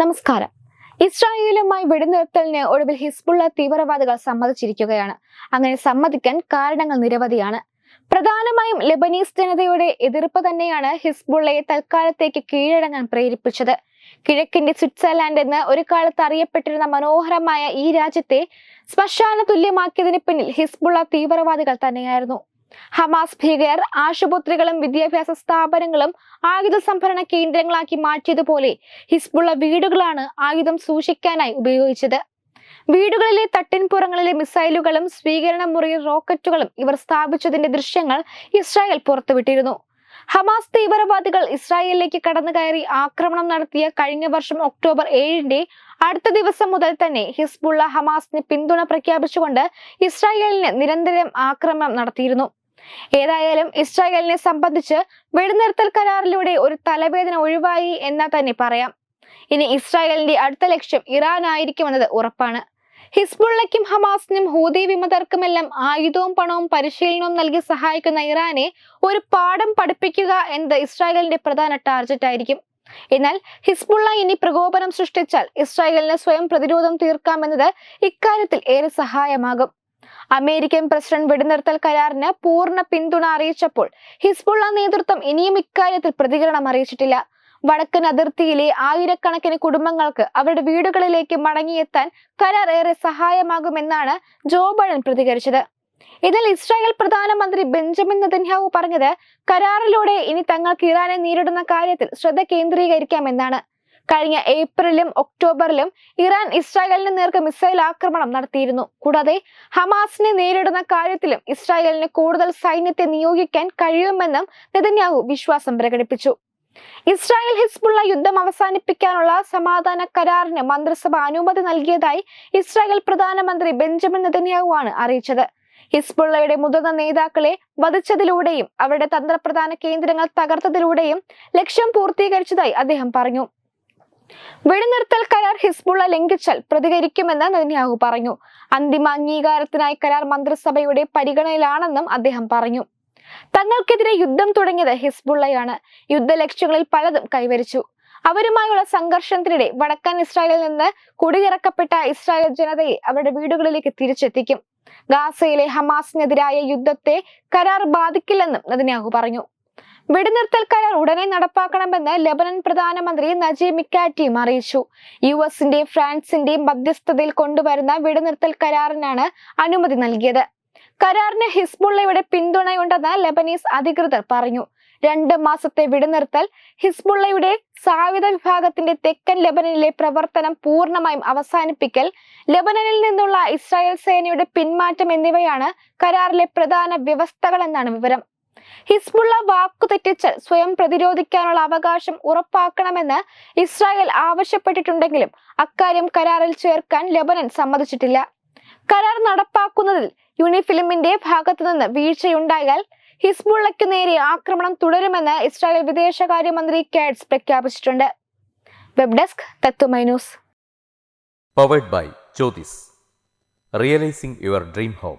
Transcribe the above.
നമസ്കാരം. ഇസ്രായേലുമായി വെടിനിർത്തലിന് ഒടുവിൽ ഹിസ്ബുള്ള തീവ്രവാദികൾ സമ്മതിച്ചിരിക്കുകയാണ്. അങ്ങനെ സമ്മതിക്കാൻ കാരണങ്ങൾ നിരവധിയാണ്. പ്രധാനമായും ലെബനീസ് ജനതയുടെ എതിർപ്പ് തന്നെയാണ് ഹിസ്ബുള്ളയെ തൽക്കാലത്തേക്ക് കീഴടങ്ങാൻ പ്രേരിപ്പിച്ചത്. കിഴക്കിന്റെ സ്വിറ്റ്സർലാൻഡ് എന്ന് ഒരു കാലത്ത് അറിയപ്പെട്ടിരുന്ന മനോഹരമായ ഈ രാജ്യത്തെ ശ്മശാന തുല്യമാക്കിയതിന് പിന്നിൽ ഹിസ്ബുള്ള തീവ്രവാദികൾ തന്നെയായിരുന്നു. ഹമാസ് ഭീകരർ ആശുപത്രികളും വിദ്യാഭ്യാസ സ്ഥാപനങ്ങളും ആയുധ സംഭരണ കേന്ദ്രങ്ങളാക്കി മാറ്റിയതുപോലെ ഹിസ്ബുള്ള വീടുകളാണ് ആയുധം സൂക്ഷിക്കാനായി ഉപയോഗിച്ചത്. വീടുകളിലെ തട്ടിൻപുറങ്ങളിലെ മിസൈലുകളും സ്വീകരണ മുറിയിൽ റോക്കറ്റുകളും ഇവർ സ്ഥാപിച്ചതിന്റെ ദൃശ്യങ്ങൾ ഇസ്രായേൽ പുറത്തുവിട്ടിരുന്നു. ഹമാസ് തീവ്രവാദികൾ ഇസ്രായേലിലേക്ക് കടന്നു കയറി ആക്രമണം നടത്തിയ കഴിഞ്ഞ വർഷം ഒക്ടോബർ ഏഴിന്റെ അടുത്ത ദിവസം മുതൽ തന്നെ ഹിസ്ബുള്ള ഹമാസിന് പിന്തുണ പ്രഖ്യാപിച്ചുകൊണ്ട് ഇസ്രായേലിന് നിരന്തരം ആക്രമണം നടത്തിയിരുന്നു. ഏതായാലും ഇസ്രായേലിനെ സംബന്ധിച്ച് വെടിനിർത്തൽ കരാറിലൂടെ ഒരു തലവേദന ഒഴിവായി എന്ന് തന്നെ പറയാം. ഇനി ഇസ്രായേലിന്റെ അടുത്ത ലക്ഷ്യം ഇറാൻ ആയിരിക്കുമെന്നത് ഉറപ്പാണ്. ഹിസ്ബുള്ളയ്ക്കും ഹമാസിനും ഹൂതി വിമതർക്കുമെല്ലാം ആയുധവും പണവും പരിശീലനവും നൽകി സഹായിക്കുന്ന ഇറാനെ ഒരു പാഠം പഠിപ്പിക്കുക എന്നത് ഇസ്രായേലിന്റെ പ്രധാന ടാർഗറ്റ് ആയിരിക്കും. എന്നാൽ ഹിസ്ബുള്ള ഇനി പ്രകോപനം സൃഷ്ടിച്ചാൽ ഇസ്രായേലിന് സ്വയം പ്രതിരോധം തീർക്കാമെന്നത് ഇക്കാര്യത്തിൽ ഏറെ സഹായമാകും. അമേരിക്കൻ പ്രസിഡന്റ് വെടിനിർത്തൽ കരാറിന് പൂർണ പിന്തുണ അറിയിച്ചപ്പോൾ ഹിസ്ബുള്ള നേതൃത്വം ഇനിയും ഇക്കാര്യത്തിൽ പ്രതികരണം അറിയിച്ചിട്ടില്ല. വടക്കൻ അതിർത്തിയിലെ ആയിരക്കണക്കിന് കുടുംബങ്ങൾക്ക് അവരുടെ വീടുകളിലേക്ക് മടങ്ങിയെത്താൻ കരാർ ഏറെ സഹായമാകുമെന്നാണ് ജോ ബൈഡൻ പ്രതികരിച്ചത്. ഇതിൽ ഇസ്രായേൽ പ്രധാനമന്ത്രി ബെഞ്ചമിൻ നെതന്യാഹു പറഞ്ഞത് കരാറിലൂടെ ഇനി തങ്ങൾക്ക് ഇറാനെ നേരിടുന്ന കാര്യത്തിൽ ശ്രദ്ധ കേന്ദ്രീകരിക്കാമെന്നാണ്. കഴിഞ്ഞ ഏപ്രിലും ഒക്ടോബറിലും ഇറാൻ ഇസ്രായേലിന് നേർക്ക് മിസൈൽ ആക്രമണം നടത്തിയിരുന്നു. കൂടാതെ ഹമാസിനെ നേരിടുന്ന കാര്യത്തിലും ഇസ്രായേലിന് കൂടുതൽ സൈന്യത്തെ നിയോഗിക്കാൻ കഴിയുമെന്നും നെതന്യാഹു വിശ്വാസം പ്രകടിപ്പിച്ചു. ഇസ്രായേൽ ഹിസ്ബുള്ള യുദ്ധം അവസാനിപ്പിക്കാനുള്ള സമാധാന കരാറിന് മന്ത്രിസഭ അനുമതി നൽകിയതായി ഇസ്രായേൽ പ്രധാനമന്ത്രി ബെഞ്ചമിൻ നെതന്യാഹു ആണ് അറിയിച്ചത്. ഹിസ്ബുള്ളയുടെ മുതിർന്ന നേതാക്കളെ വധിച്ചതിലൂടെയും അവരുടെ തന്ത്രപ്രധാന കേന്ദ്രങ്ങൾ തകർത്തതിലൂടെയും ലക്ഷ്യം പൂർത്തീകരിച്ചതായി അദ്ദേഹം പറഞ്ഞു. വെടിനിർത്തൽ കരാർ ഹിസ്ബുള്ള ലംഘിച്ചാൽ പ്രതികരിക്കുമെന്ന് നെതന്യാഹു പറഞ്ഞു. അന്തിമ അംഗീകാരത്തിനായി കരാർ മന്ത്രിസഭയുടെ പരിഗണനയിലാണെന്നും അദ്ദേഹം പറഞ്ഞു. തങ്ങൾക്കെതിരെ യുദ്ധം തുടങ്ങിയത് ഹിസ്ബുള്ളയാണ്. യുദ്ധ ലക്ഷ്യങ്ങളിൽ പലതും കൈവരിച്ചു. അവരുമായുള്ള സംഘർഷത്തിനിടെ വടക്കൻ ഇസ്രായേലിൽ നിന്ന് കുടിയിറക്കപ്പെട്ട ഇസ്രായേൽ ജനതയെ അവരുടെ വീടുകളിലേക്ക് തിരിച്ചെത്തിക്കും. ഗാസയിലെ ഹമാസിനെതിരായ യുദ്ധത്തെ കരാർ ബാധിക്കില്ലെന്നും നെതന്യാഹു പറഞ്ഞു. വെടിനിർത്തൽ കരാർ ഉടനെ നടപ്പാക്കണമെന്ന് ലബനൻ പ്രധാനമന്ത്രി നജീബ് മിക്കാറ്റിയും അറിയിച്ചു. യു എസിന്റെയും ഫ്രാൻസിന്റെയും മധ്യസ്ഥതയിൽ കൊണ്ടുവരുന്ന വെടിനിർത്തൽ കരാറിനാണ് അനുമതി നൽകിയത്. കരാറിന് ഹിസ്ബുള്ളയുടെ പിന്തുണയുണ്ടെന്ന് ലബനീസ് അധികൃതർ പറഞ്ഞു. രണ്ട് മാസത്തെ വെടിനിർത്തൽ ഹിസ്ബുള്ളയുടെ സായുധ വിഭാഗത്തിന്റെ തെക്കൻ ലബനനിലെ പ്രവർത്തനം പൂർണമായും അവസാനിപ്പിക്കൽ ലബനനിൽ നിന്നുള്ള ഇസ്രായേൽ സേനയുടെ പിന്മാറ്റം എന്നിവയാണ് കരാറിലെ പ്രധാന വ്യവസ്ഥകൾ എന്നാണ് വിവരം. ഹിസ്ബുള്ള വാക്കു തെറ്റിച്ച് സ്വയം പ്രതിരോധിക്കാനുള്ള അവകാശം ഉറപ്പാക്കണമെന്ന് ഇസ്രായേൽ ആവശ്യപ്പെട്ടിട്ടുണ്ടെങ്കിലും അക്കാര്യം കരാറിൽ ചേർക്കാൻ ലെബനൻ സമ്മതിച്ചിട്ടില്ല. കരാർ നടപ്പാക്കുന്നതിൽ യൂണിഫിലിമിന്റെ ഭാഗത്തുനിന്ന് വീഴ്ചയുണ്ടായാൽ ഹിസ്ബുള്ളയ്ക്ക് നേരെ ആക്രമണം തുടരുമെന്ന് ഇസ്രായേൽ വിദേശകാര്യമന്ത്രി കാഡ്സ് പ്രഖ്യാപിച്ചിട്ടുണ്ട്. Web desk Tatwamayi news. Powered by Jyothis realising your dream home